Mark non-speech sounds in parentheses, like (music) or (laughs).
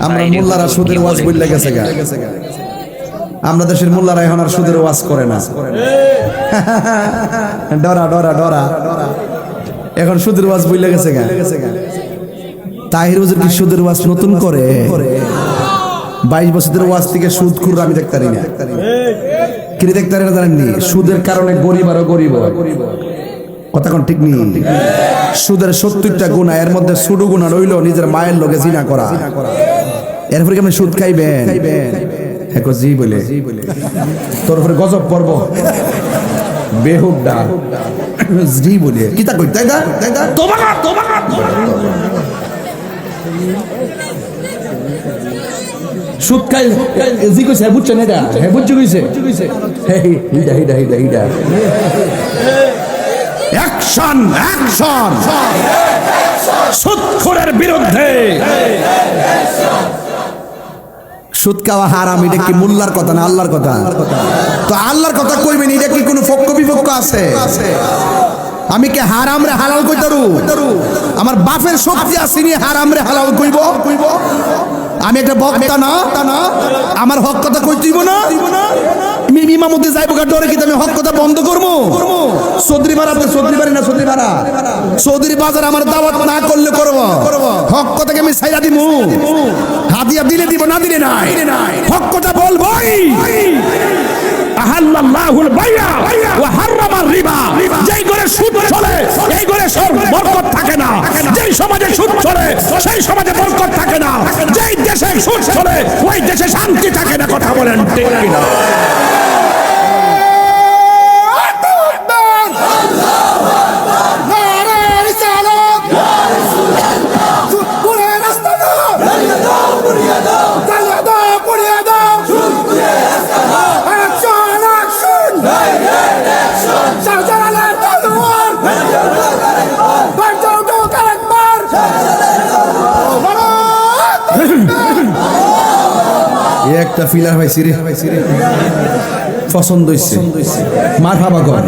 আমরা মোল্লারা সুদের ওয়াজ বললে গেছে গা। আমরা দেশের মোল্লারা এখন আর সুদের ওয়াজ করে না। (laughs) ডরা ডরা ডরা। এখন সুদের ওয়াজ বললে গেছে গা। তাহির হুজুর কি সুদের ওয়াজ নতুন করে? বাইশ বছরের ওয়াজ থেকে সুদ খুর আমি দেখতে পারি না। কি দেখতে পারি না জানেননি? সুদের কারণে গরিব আরও গরিব। কথা কোন ঠিক নেই? সুদের সত্তরটা গুণা এর মধ্যে সুডু গুণা রইল নিজের মায়ের লোকে জিনা করা। এরপরে কি আপনি সুদ খাইবেন হ্যাঁ কো জি বলে তোর উপরে গজব পর্ব বেহুব ডা জি বলে কি তা কই তাই না তাই না তোমা তোমা সুদ খাই জি কইছে হ্যাঁ বুঝছেন এটা হ্যাঁ বুঝছ কইছে হ্যাঁ হিডা হিডা হিডা হিডা অ্যাকশন অ্যাকশন সুদখোরের বিরুদ্ধে সুদ খাওয়া হারাম, এটা কি মোল্লার কথা না আল্লাহর কথা? তো আল্লাহর কথা কইবেন, এটা কি কোনো পক্ষ বিপক্ষ আছে? আমি কি হারাম রে হালাল কই কইতারু আমার বাপের শক্তি আসিনি হারাম রে হালাল কইব? কইব আমি একটা বক্তা না? আমার হক কথা কই তুইব না? ইমামতি যাইব ডরে কি আমি হক কথা বন্ধ করব? চৌধুরী ভাড়া তো চৌধুরী বাড়ি না চৌধুরী ভাড়া? চৌধুরী বাজার আমার দাওয়াত না করলে করব। হক কথাকে আমি সাইরা দিমু? হাদিয়া দিলে দিব, না দিলে নাই? হক কথা বলবই। আহাল্লাহুল বাইয়া ওয়া হারামার রিবা। যেই ঘরে সুদ চলে, এই ঘরে সব বরকত থাকে না। যেই সমাজে সুদ চলে, সেই সমাজে বরকত থাকে না। যেই দেশে সুদ চলে, ওই দেশে শান্তি থাকে না, কথা বলেন ঠিক না একটা ফিলার পাইছি রে। পছন্দ হয়েছে মার হাবা কর।